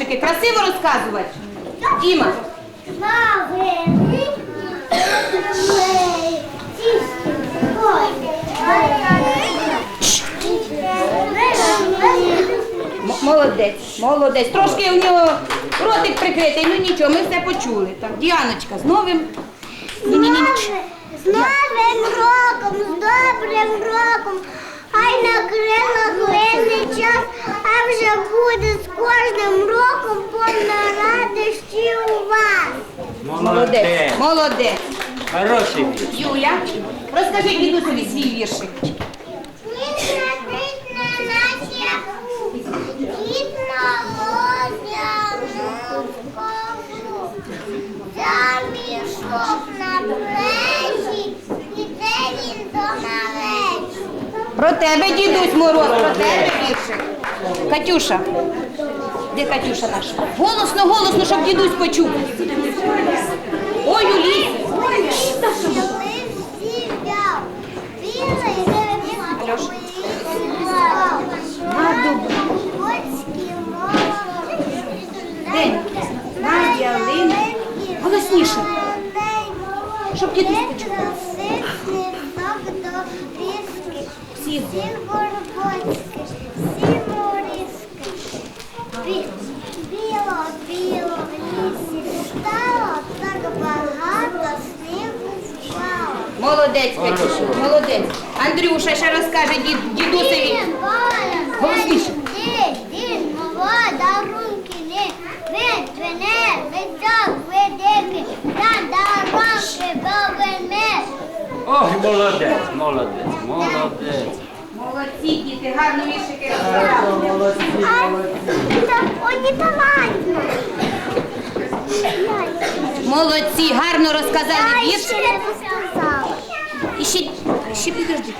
віршики. Красиво розказувати. Діма. Молодець, молодець. Трошки у нього ротик прикритий, ну нічого, ми все почули. Так, Діаночка, з новим. Ні-ні-ні. З новим роком, з добрим роком, хай на крилах лине час, а вже буде з кожним роком повна радості у вас. Молодець, молодець. Хороший вірш. Юля, розкажи дідусові свій віршик. Він летить на наче дід молодяну кову, замішок на плечі, іде він до малечі. Про тебе, дідусь Мороз, про тебе віршик. Катюша. Де Катюша наша? Голосно, голосно, щоб дідусь почув. Ой, лісі. День. Надя, Лина. Голосніше. Щоб дідусь почув. Всі горбочки. Біло, біло в лісі стало, так багато снігу впало. Молодець, Катюша, молодець. Андрюша ще розкаже дід, дідусеві. Голосніше. Дід, дід, мова, дарунки, не, від, вине, виток, видики, та дарунки, поверне. Ой, молодець, молодець, молодець. Молодці, діти, гарно віршики розказали. Хорошо, молодці, молодці. Так, они. Молодці, гарно розказали Я ще не сказала. І ще, ще підожди.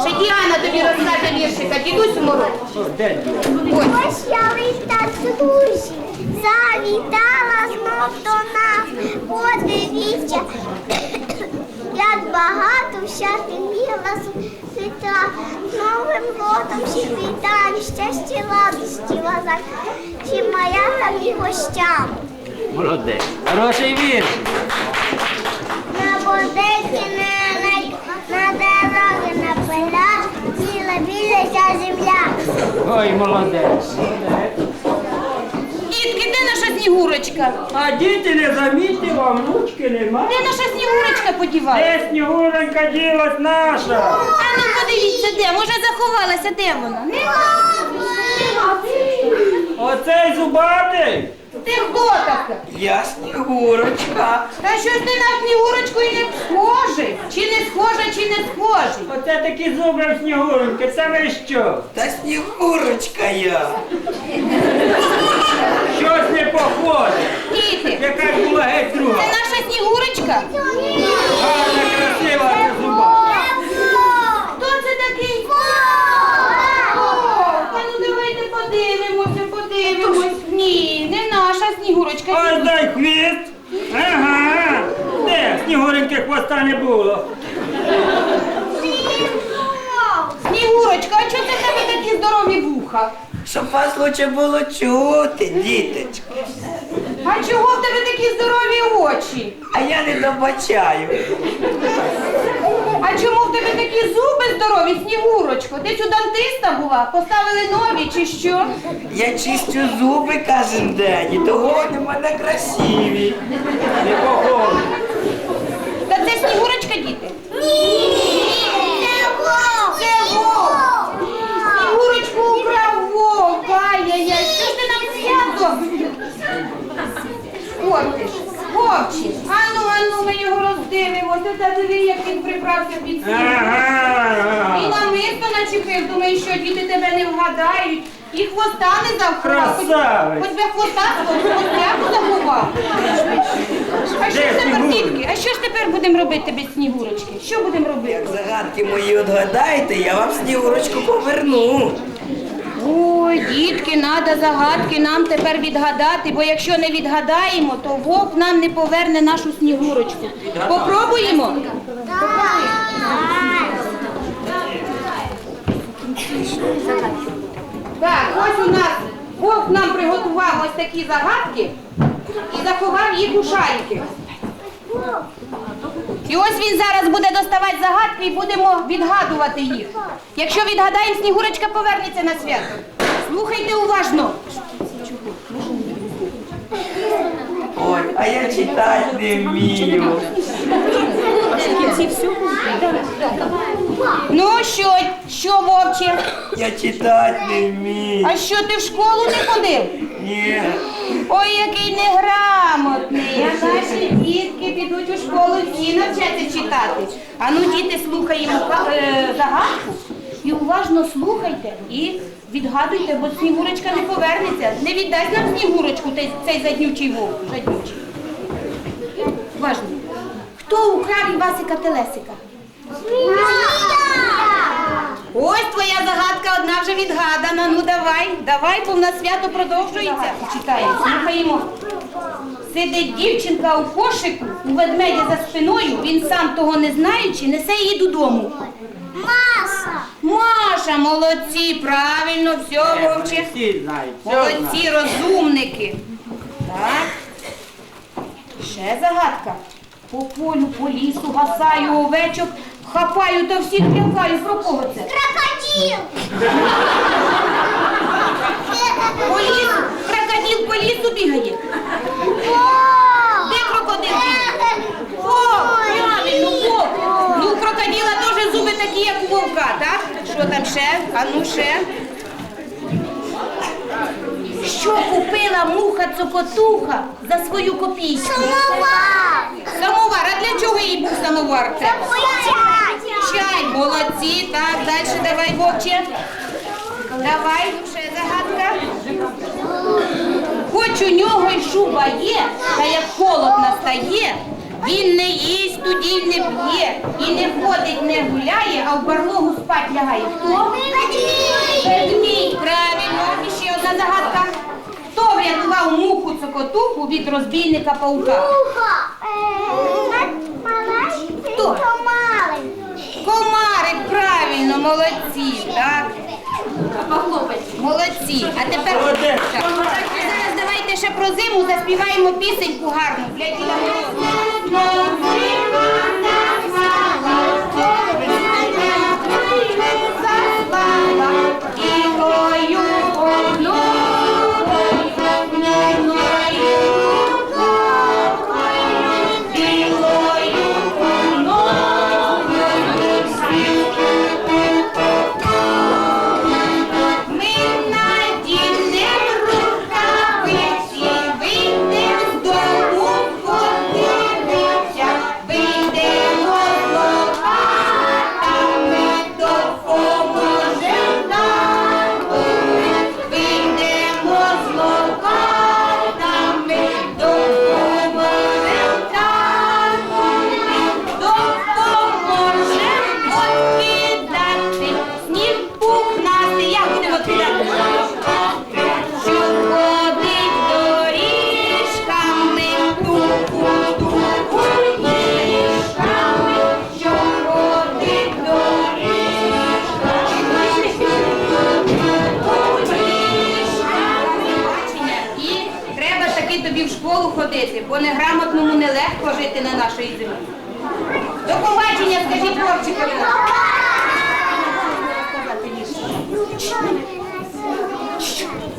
Ще Діана тобі розкаже віршика. Дідусь мороз. Де? Ось я листа друзі, завітала знов до нас. Подивіться, як багато всяких міла світа. Новим роком всіх вітаю, щастя, радості вас, всім маякам і гостям. Молодець. Хороший вірш. На водиці не на дороги на полях, біла біля ця земля. Ой, молодець. Молодець. Снігурочка? А діти не замітьте, вам внучки нема. Де наша снігурочка подівалася? Де снігуренька ділась наша? А ну подивіться, де? Може заховалася, де вона? Оцей зубатий. Ти хто така? Я Снігурочка. Та щось ти на снігурочку і не схожий. Чи не схожа, чи не схожий. Оце такі зуби в снігуреньки. Це ви що? Та Снігурочка я. Щось не похоже. Діти, Яка була геть це наша снігурочка? Гарна, красива, а зуба. Хто це такий? Та ну давайте подивимося, подивимось. Ні, не наша снігурочка. Ось дай хвіст. Ага. Де? Снігуреньки хвоста не було. Снігурочка, а чого це в тебе такі здорові вуха? Щоб вас лучше було чути, діточко. А чого в тебе такі здорові очі? А я не добачаю. А чому в тебе такі зуби здорові, Снігурочко? Ти у дантиста була? Поставили нові чи що? Я чистю зуби кожен день, і того вони в мене красиві. Не похоже. Та це Снігурочка, діти? Це вовк! Це вовк! Снігурочку украв вовк! Ай-яй-яй, що ж ти нам свято? Хлопці, хлопці, ану, ану, ми його роздивимося, та диви, як він приправся під снігом. І намисто начепив, думаю, що діти тебе не вгадають. І хвоста не завховав. Хоч- Красавець. Хоч би хвоста свого хвостяку заховав. А що Де ж тепер, дітки? А що ж тепер будемо робити без снігурочки? Що будемо робити? Як загадки мої отгадаєте, я вам Снігурочку поверну. Ой, дітки, треба загадки нам тепер відгадати, бо якщо не відгадаємо, то вовк нам не поверне нашу снігурочку. Попробуємо? Так, ось у нас Вовк нам приготував ось такі загадки і заховав їх у шарики. І ось він зараз буде доставати загадки і будемо відгадувати їх. Якщо відгадаємо, Снігурочка повернеться на свято. Слухайте уважно. Ой, а я читати не вмію. Ну що, що, вовче? Я читати не вмію. А що ти в школу не ходив? Ні. Ой, який неграмотний. А наші дітки підуть у школу всі навчаться читати. А ну, діти, слухаємо е, загадку і уважно слухайте і відгадуйте, бо Снігурочка не повернеться. Не віддасть нам Снігурочку цей, заднючий вовк. Жаднючий. Уважно. Хто украв Івасика Телесика? Ось твоя загадка одна вже відгадана. Ну давай, давай, бо в нас свято продовжується. Читаємо, слухаємо. Сидить дівчинка у кошику, у ведмедя за спиною, він сам того не знаючи, несе її додому. Маша! Молодці, правильно, все, вовче. Молодці, розумники. Так. Ще загадка. По полю, по лісу гасаю овечок, хапаю та всіх лякаю. Про кого це? Крокодил! По лісу, крокодил по лісу бігає. Де крокодил бігає? О, правильно, вовк. Ну, у крокодила теж зуби такі, як у вовка, так? Що там ще? А ну ще. Що купила муха цокотуха за свою копійку? Самовар! Самовар. А для чого їй був самовар? Це Чай! чай. Молодці. Так, далі давай, вовче. Давай, ще загадка. Хоч у нього й шуба є, та як холод настає, він не їсть, тоді не п'є, і не ходить, не гуляє, а в барлогу спать лягає. Хто? Ведмідь, правильно. І ще одна загадка. Хто врятував муху цокотуху від розбійника паука? Муха! Хто? Комарик, правильно, молодці, так? Молодці. А тепер Молодець. Так. Давайте ще про зиму заспіваємо пісеньку гарну для Діда бо неграмотному нелегко жити на нашій землі. До побачення, скажіть хлопчикові. Молодець,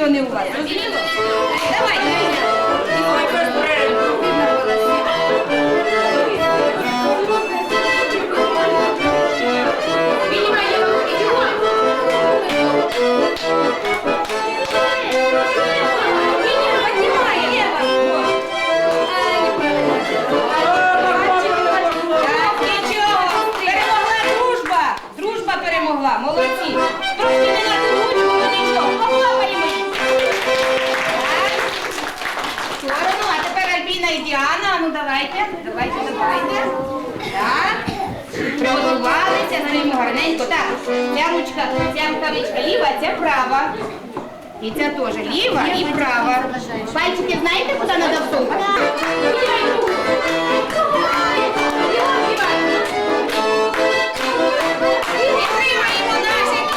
чого не у вас. Розуміло? Давайте. сторону, а тепер Альбіна і Діана. Ну давайте, давайте, давайте. Так. Приготувалися, на гарненько. Так, ця ручка, ця рукавичка ліва, ця права. І ця теж ліва і права. Пальчики знаєте, куди треба всунути? Підтримаємо наших.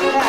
Yeah.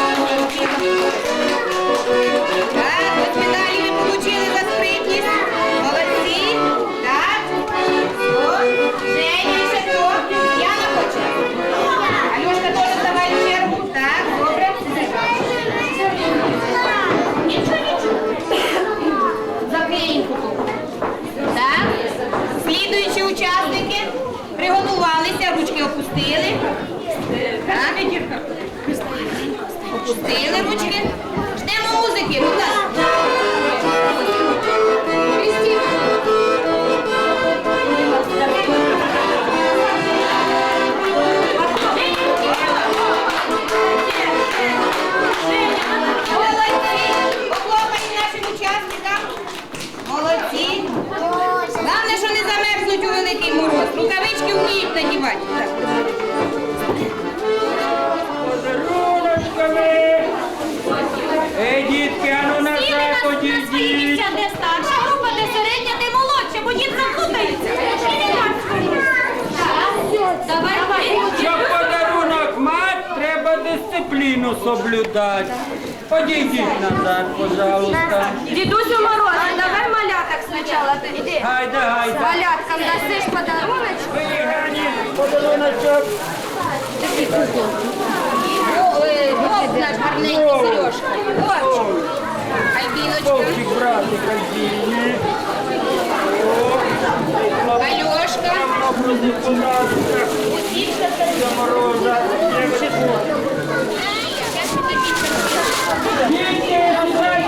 дисципліну соблюдати. Подійдіть назад, пожалуйста. Дідусю Мороз, давай маляток сначала. Иди. Гайда, гайда. Маляткам дасиш подарочек. Ви, Гані, подаруночок. Такий кукол. Бог Сережка. Вовчик. Альбіночка. Вовчик, братик, Альбіні. Алешка. Усічка. やめて!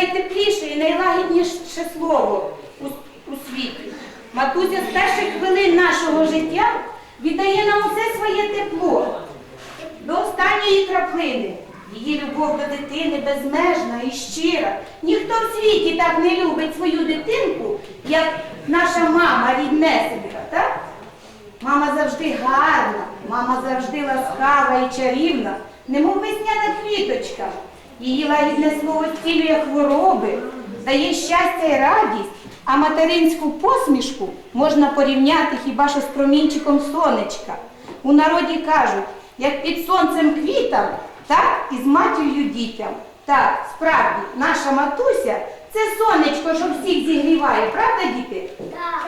Найтепліше і найлагідніше слово у, у світі. Матуся з перших хвилин нашого життя віддає нам усе своє тепло до останньої краплини. Її любов до дитини безмежна і щира. Ніхто в світі так не любить свою дитинку, як наша мама ріднесенька, так? Мама завжди гарна, мама завжди ласкава і чарівна, немов весняна квіточка. Її лагідне слово зцілює хвороби, дає щастя і радість, а материнську посмішку можна порівняти хіба що з промінчиком сонечка. У народі кажуть, як під сонцем квітам, так і з матір'ю дітям. Так, справді, наша матуся це сонечко, що всіх зігріває, правда, діти? Так.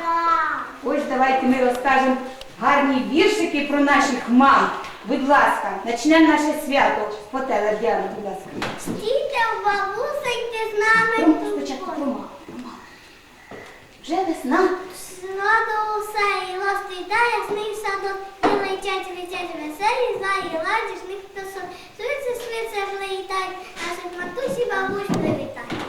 Ось давайте ми розкажемо гарні віршики про наших мам. Будь ласка, почнемо наше свято. Потеле, Діана, будь ласка. Стійте в бабусеньки з нами. Трома, спочатку трома. Вже весна. Весна до усе, і лости йде, ясний садок. І летять, летять веселі, заїла, діжних птасок. Сується, свиця, влітають, наших матусі, бабусь, привітає.